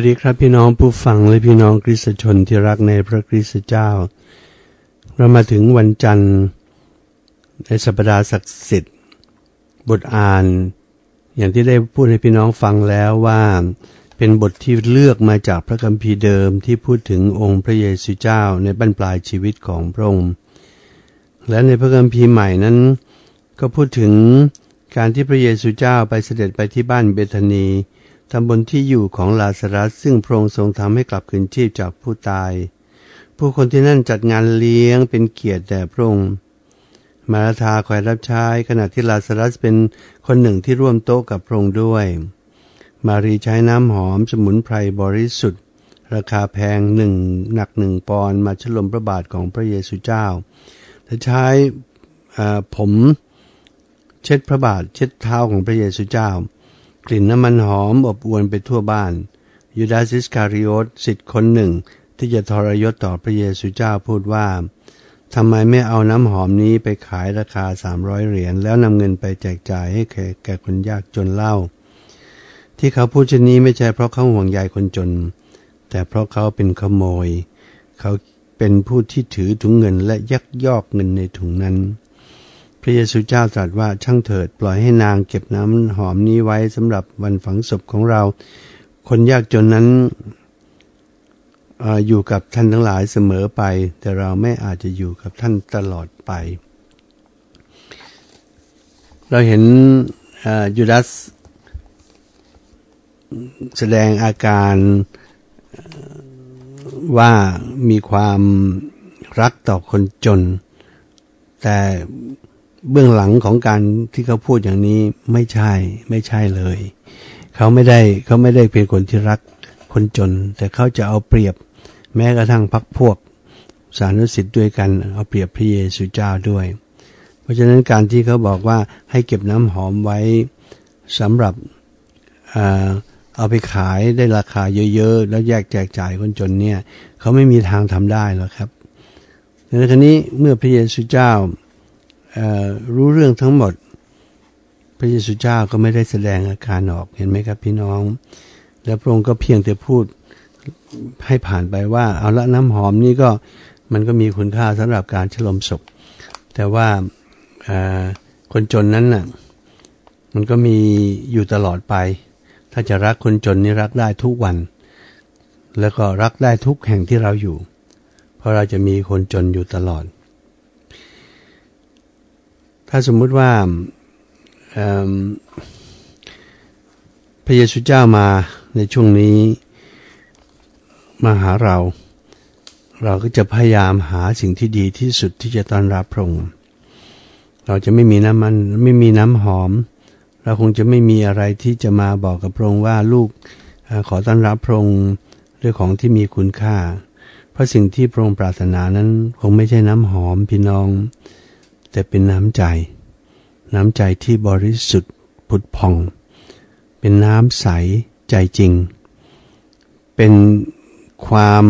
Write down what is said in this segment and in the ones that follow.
วัสดีครับพี่น้องผู้ฟังและพี่น้องคริสตชนที่รักในพระคริสตเจ้า เรามาถึงวันจันทร์ในสัปดาห์ศักดิ์สิทธิ์ บทอ่าน อย่างที่ได้พูดให้พี่น้องฟังแล้วว่าเป็นบทที่เลือกมาจากพระคัมภีร์เดิมที่พูดถึงองค์พระเยซูเจ้าในบรรปลายชีวิตของพระองค์และในพระคัมภีร์ใหม่นั้น ก็พูดถึงการที่พระเยซูเจ้าไปเสด็จไปที่บ้านเบธานี ตำบลที่อยู่ของลาสรัสซึ่งพระองค์ทรงทำให้กลับคืนชีพจากผู้ตาย ผู้คนที่นั่นจัดงานเลี้ยงเป็นเกียรติแด่พระองค์มาราธาคอยรับใช้ขณะที่ลาสรัสเป็นคนหนึ่งที่ร่วมโต๊ะกับพระองค์ด้วย มารีใช้น้ำหอมสมุนไพรบริสุทธิ์ ราคาแพงหนึ่งหนักหนึ่งปอนมาฉลมพระบาทของพระเยซูเจ้าและใช้ผมเช็ดพระบาทเช็ดเท้าของพระเยซูเจ้า กลิ่นน้ำมันหอมอบอวลไปทั่วบ้าน ยูดาซิสคาริโอตสิทธิ์คนหนึ่ง ที่จะทรยศต่อพระเยซูเจ้าพูดว่าทำไมไม่เอาน้ำหอมนี้ไปขายราคาสามร้อยเหรียญแล้วนำเงินไปแจกจ่ายให้แก่คนยากจนเล่า ที่เขาพูดเช่นนี้ไม่ใช่เพราะเขาห่วงใยคนจน แต่เพราะเขาเป็นขโมย เขาเป็นผู้ที่ถือถุงเงินและยักยอกเงินในถุงนั้น พระเยซูเจ้าตรัสว่าช่างเถิดปล่อยให้นางเก็บน้ำหอมนี้ไว้สำหรับวันฝังศพของเรา คนยากจนนั้นออยู่กับท่านทั้งหลายเสมอไป แต่เราไม่อาจจะอยู่กับท่านตลอดไป เราเห็นยูดาสแสดงอาการว่ามีความรักต่อคนจน แต่ เบื้องหลังของการที่เขาพูดอย่างนี้ไม่ใช่ไม่ใช่เลย เขาไม่ได้เขาไม่ได้เป็นคนที่รักคนจน แต่เขาจะเอาเปรียบแม้กระทั่งพักพวกสานุสิทธิ์ด้วยกันเอาเปรียบพระเยซูเจ้าด้วย เพราะฉะนั้นการที่เขาบอกว่าให้เก็บน้ำหอมไว้สำหรับเอาไปขายได้ราคาเยอะๆ แล้วแยกแจกจ่ายคนจนเนี่ยเขาไม่มีทางทำได้หรอกครับในครั้นี้เมื่อพระเยซูเจ้า รู้เรื่องทั้งหมด พระเยซูเจ้าก็ไม่ได้แสดงอาการออกเห็นไหมครับพี่น้อง แล้วพระองค์ก็เพียงแต่พูดให้ผ่านไปว่า เอาละน้ำหอมนี่ก็มันก็มีคุณค่าสำหรับการฉลมศพ แต่ว่าคนจนนั้นน่ะมันก็มีอยู่ตลอดไป ถ้าจะรักคนจนนี่รักได้ทุกวัน แล้วก็รักได้ทุกแห่งที่เราอยู่ เพราะเราจะมีคนจนอยู่ตลอด ถ้าสมมุติว่าพระเยซูเจ้ามาในช่วงนี้มาหาเรา เราก็จะพยายามหาสิ่งที่ดีที่สุดที่จะต้อนรับพระองค์เราจะไม่มีน้ำมันไม่มีน้ำหอม เราคงจะไม่มีอะไรที่จะมาบอกกับพระองค์ว่าลูกขอต้อนรับพระองค์ด้วยของที่มีคุณค่า เพราะสิ่งที่พระองค์ปรารถนานั้นคงไม่ใช่น้ำหอมพี่น้อง แต่เป็นน้ำใจ น้ำใจที่บริสุทธิ์ผุดผ่อง เป็นน้ำใสใจจริง เป็นความ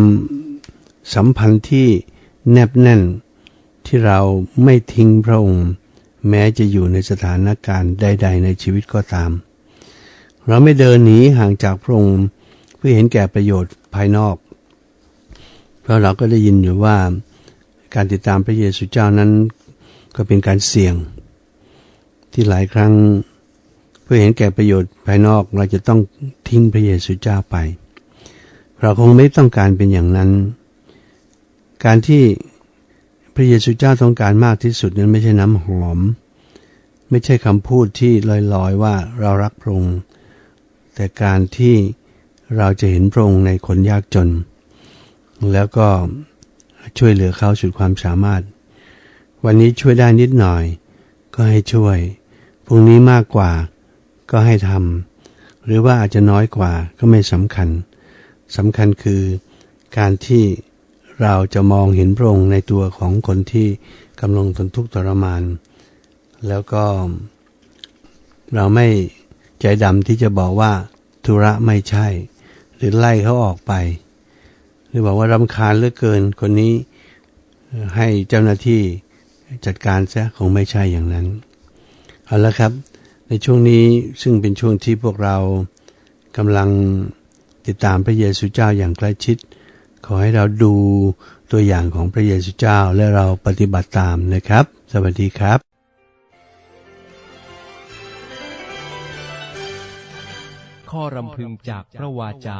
สัมพันธ์ที่แนบแน่นที่เราไม่ทิ้งพระองค์ แม้จะอยู่ในสถานการณ์ใด ๆ ในชีวิตก็ตาม เราไม่เดินหนีห่างจากพระองค์เพื่อเห็นแก่ประโยชน์ภายนอก เพราะเราก็ได้ยินอยู่ว่าการติดตามพระเยซูเจ้านั้น ก็เป็นการเสี่ยง ที่หลายครั้ง เพื่อเห็นแก่ประโยชน์ภายนอกเราจะต้องทิ้งพระเยซูเจ้าไป เราคงไม่ต้องการเป็นอย่างนั้น การที่พระเยซูเจ้าต้องการมากที่สุดนั้นไม่ใช่น้ำหอม ไม่ใช่คำพูดที่ลอยๆว่าเรารักพระองค์แต่การที่เราจะเห็นพระองค์ในคนยากจน แล้วก็ช่วยเหลือเขาสุดความสามารถ วันนี้ช่วยได้นิดหน่อย ก็ให้ช่วย พรุ่งนี้มากกว่า ก็ให้ทำหรือว่าอาจจะน้อยกว่าก็ไม่สำคัญสำคัญคือการที่เราจะมองเห็นพระองค์ในตัวของคนที่กำลังทนทุกข์ทรมาน แล้วก็ เราไม่ใจดำที่จะบอกว่าธุระไม่ใช่ หรือไล่เขาออกไป หรือบอกว่ารำคาญเหลือเกินคนนี้ให้เจ้าหน้าที่ จัดการซะคงไม่ใช่อย่างนั้น เอาละครับ ในช่วงนี้ซึ่งเป็นช่วงที่พวกเรากำลังติดตามพระเยซูเจ้าอย่างใกล้ชิด ขอให้เราดูตัวอย่างของพระเยซูเจ้าและเราปฏิบัติตามนะครับ สวัสดีครับข้อรำพึงจากพระวาจา